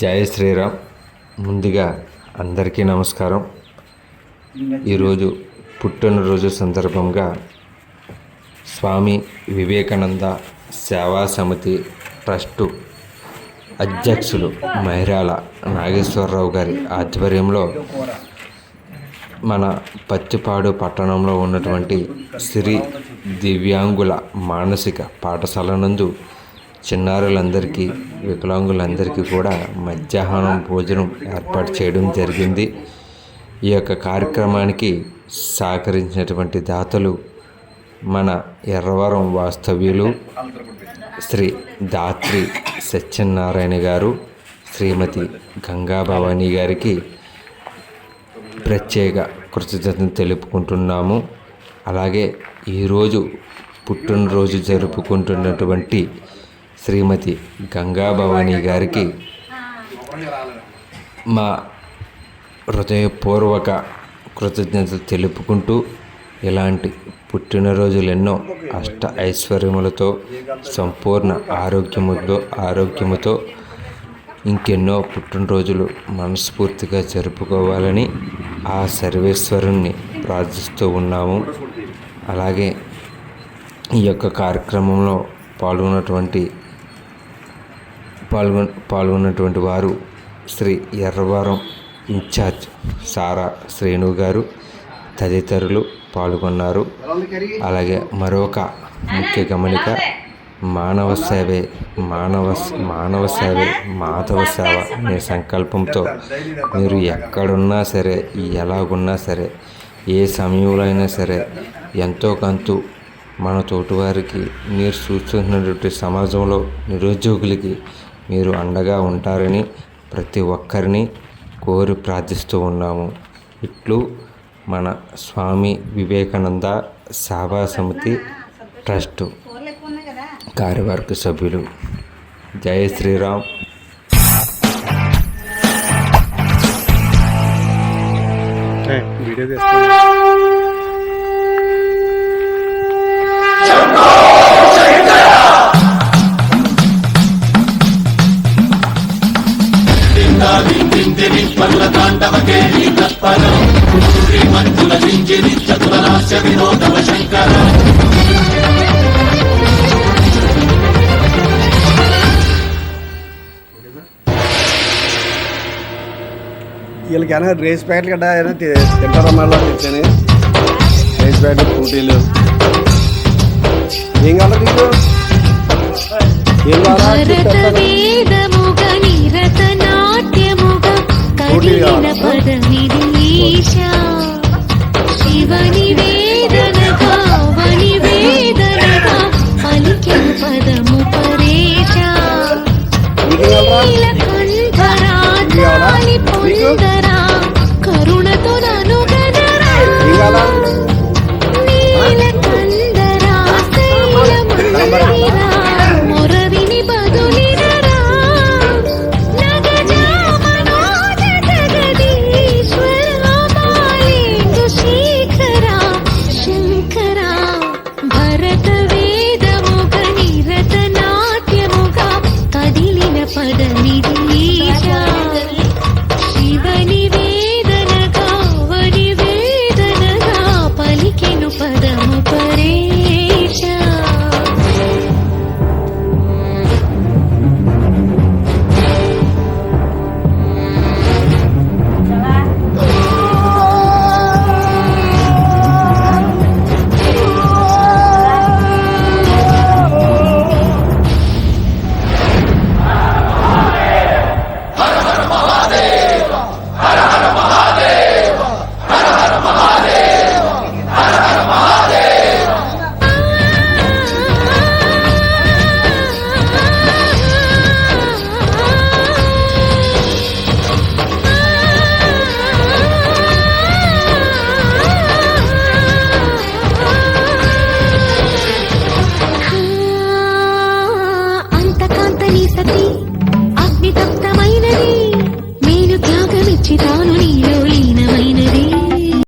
జయ శ్రీరామ్. ముందుగా అందరికీ నమస్కారం. ఈరోజు పుట్టినరోజు సందర్భంగా స్వామి వివేకానంద సేవా సమితి ట్రస్టు అధ్యక్షులు మైరాల నాగేశ్వరరావు గారి ఆధ్వర్యంలో మన పత్తిపాడు పట్టణంలో ఉన్నటువంటి శ్రీ దివ్యాంగుల మానసిక పాఠశాల నందు చిన్నారులందరికీ వికలాంగులందరికీ కూడా మధ్యాహ్నం భోజనం ఏర్పాటు చేయడం జరిగింది. ఈ యొక్క కార్యక్రమానికి సహకరించినటువంటి దాతలు మన ఎర్రవరం వాస్తవ్యులు శ్రీ దాత్రి సత్యనారాయణ గారు శ్రీమతి గంగా భవానీ గారికి ప్రత్యేక కృతజ్ఞతలు తెలుపుకుంటున్నాము. అలాగే ఈరోజు పుట్టినరోజు జరుపుకుంటున్నటువంటి శ్రీమతి గంగా భవానీ గారికి మా హృదయపూర్వక కృతజ్ఞతలు తెలుపుకుంటూ ఇలాంటి పుట్టినరోజులు ఎన్నో అష్ట ఐశ్వర్యములతో సంపూర్ణ ఆరోగ్యముతో ఆరోగ్యముతో ఇంకెన్నో పుట్టినరోజులు మనస్ఫూర్తిగా జరుపుకోవాలని ఆ సర్వేశ్వరుణ్ణి ప్రార్థిస్తూ ఉన్నాము. అలాగే ఈ యొక్క కార్యక్రమంలో పాల్గొన్నటువంటి పాల్గొ పాల్గొన్నటువంటి వారు శ్రీ ఎర్రవరం ఇన్ఛార్జ్ సారా శ్రేణు గారు తదితరులు పాల్గొన్నారు. అలాగే మరొక ముఖ్య గమనిక మానవ సేవే మానవ మానవ సేవే మాధవ సేవ అనే సంకల్పంతో మీరు ఎక్కడున్నా సరే ఎలాగున్నా సరే ఏ సమయంలో అయినా సరే ఎంతో కంతు మన తోటివారికి మీరు చూస్తున్నటువంటి సమాజంలో నిరుద్యోగులకి మీరు అండగా ఉంటారని ప్రతి ఒక్కరిని కోరి ప్రార్థిస్తూ ఉన్నాము. ఇట్లు మన స్వామి వివేకానంద సేవా సమితి ట్రస్ట్ కార్యవర్గ సభ్యులు. జయ శ్రీరామ్. వీడియో తీస్తాను వీళ్ళకి ఏమైనా రేస్ ప్యాట్లు గడ్డ ఏమైనా తింటారమ్మలో తింటారా తెచ్చాను రేస్ ప్యాట్లు ఫ్రూటీలు ఏం కావాలి మీకు శివని పదమిది ఈశా सपनी सती